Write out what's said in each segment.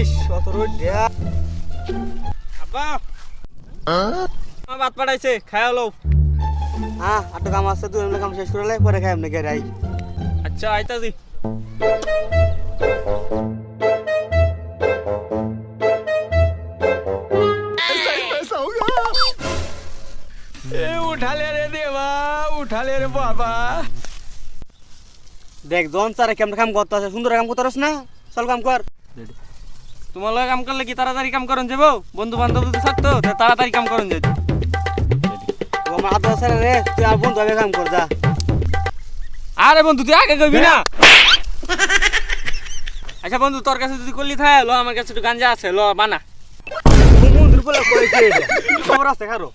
ইস কত রোদ। দেয়া আব্বা। আমার ভাত পাঠাইছে খাই লো হ্যাঁ আটটা কাম তুই এমনি কাম শেষ করে লাই পরে খাই এমনি গেরাই আই। আচ্ছা আইতাছি। উঠালে রে দেবা উঠালে রে বাবা। দেখ জন চারে কেমন কাম করতে আছে সুন্দর কাম করতে না? চল কাম কর। তোমার লগে কাম করলে কি তাড়াতাড়ি কাম করন যাব বন্ধু বান্ধব যদি থাকতো তাড়াতাড়ি কাম করন যেত হাত আছে রে তুই আর বন্ধু কাম কর যা আরে বন্ধু তুই আগে কইবি না আচ্ছা বন্ধু তোর কাছে যদি করলি থাকে ল আমার কাছে একটু গাঞ্জা আছে ল বানা মন্দির বলে করে কি এটা খবর আছে কারও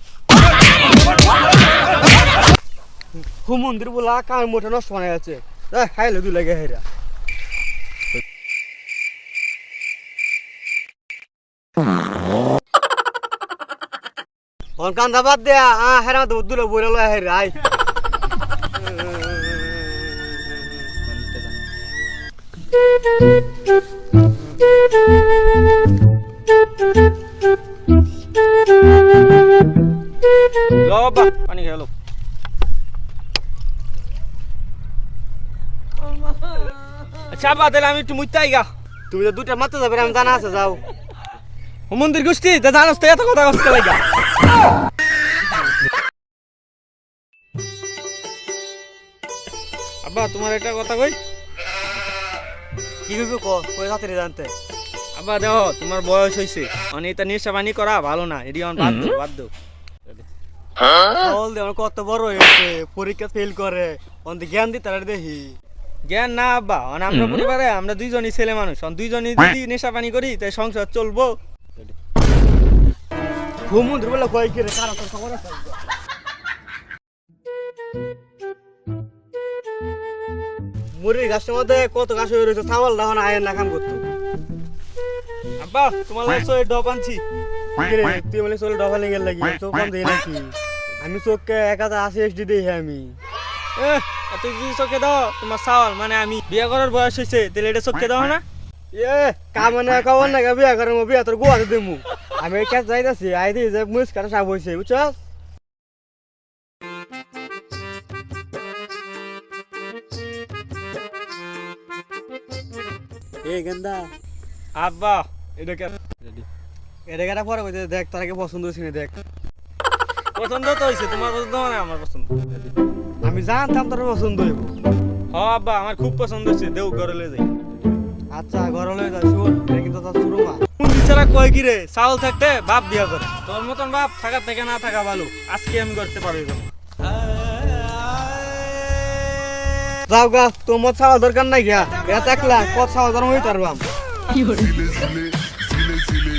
হু মন্দির বলা কাম মোটা নষ্ট আছে দেখ খাইলে দুই লাগে হেরা অন কান্দা বাদ দেয়া আ হেরা তো দুলে বইরা লয় হেরা আই ল বাবা পানি খেয়ে আচ্ছা বা তাহলে আমি একটু মুইতে গা তুমি তো দুটা মারতে যাবে আমি জানা আছে যাও মন্দির গোষ্ঠী তা জানোস তো এত কথা কষ্ট লাগা আব্বা তোমার একটা কথা কই? কি কইবে ক? কই হাতে জানতে? আব্বা দেখো তোমার বয়স হয়েছে মানে এটা নেশা পানি করা ভালো না এটি আমার বাদ দাও বাদ দাও দে আমার কত বড় হয়েছে পরীক্ষা ফেল করে অন্তে জ্ঞান দিতে আর দেখি। জ্ঞান না আব্বা মানে আমরা পরিবারে আমরা দুইজনই ছেলে মানুষ আর দুইজনই যদি নেশা পানি করি তাই সংসার চলবো। ঘুমুন বলে কয় কি রে কারা তোর খবর আছে? মুড়ির গাছের মধ্যে কত গাছ হয়ে রয়েছে ছাগল তখন আয়ের না করতো। আব্বা তোমার লাগে সই ডব আনছি। কি রে, তুই চলে ডবা লেগে? চোখ নাকি? আমি চোখকে এক হাজার আশি এসডি দিই আমি। তুই যদি চোখে দাও তোমার চাওয়াল মানে আমি। বিয়ে করার বয়স হয়েছে তাহলে এটা চোখে দাও না? এ কামনে খবর না বিয়া করে মো বিয়া তোর গোয়াতে দেমু আমি ক্যাচ যাইতাছি আই দিই যে মুস কাটা সাব হইছে বুঝছস? এ গেন্দা। আব্বা এটা কে এটা কেটা পরে কইতে দেখ তার আগে পছন্দ হইছে না দেখ। পছন্দ তো হয়েছে তোমার পছন্দ মানে আমার পছন্দ। আমি জানতাম তোর পছন্দ হইব। হ আব্বা আমার খুব পছন্দ হয়েছে দেও ঘরে লয়ে যাই। আচ্ছা ঘরে লই যা শুন কিন্তু তোর শুরু মা বিচারা কয় কি রে? চাউল থাকতে বাপ বিয়া করে। তোর মতন বাপ থাকা থেকে না থাকা ভালো আজকে আমি করতে পারব না। যাও গা তোমার ছাওয়া দরকার নাই গিয়া এটা একলা কত ছাওয়া দরকার হই পারবাম Zile, zile, zile, zile,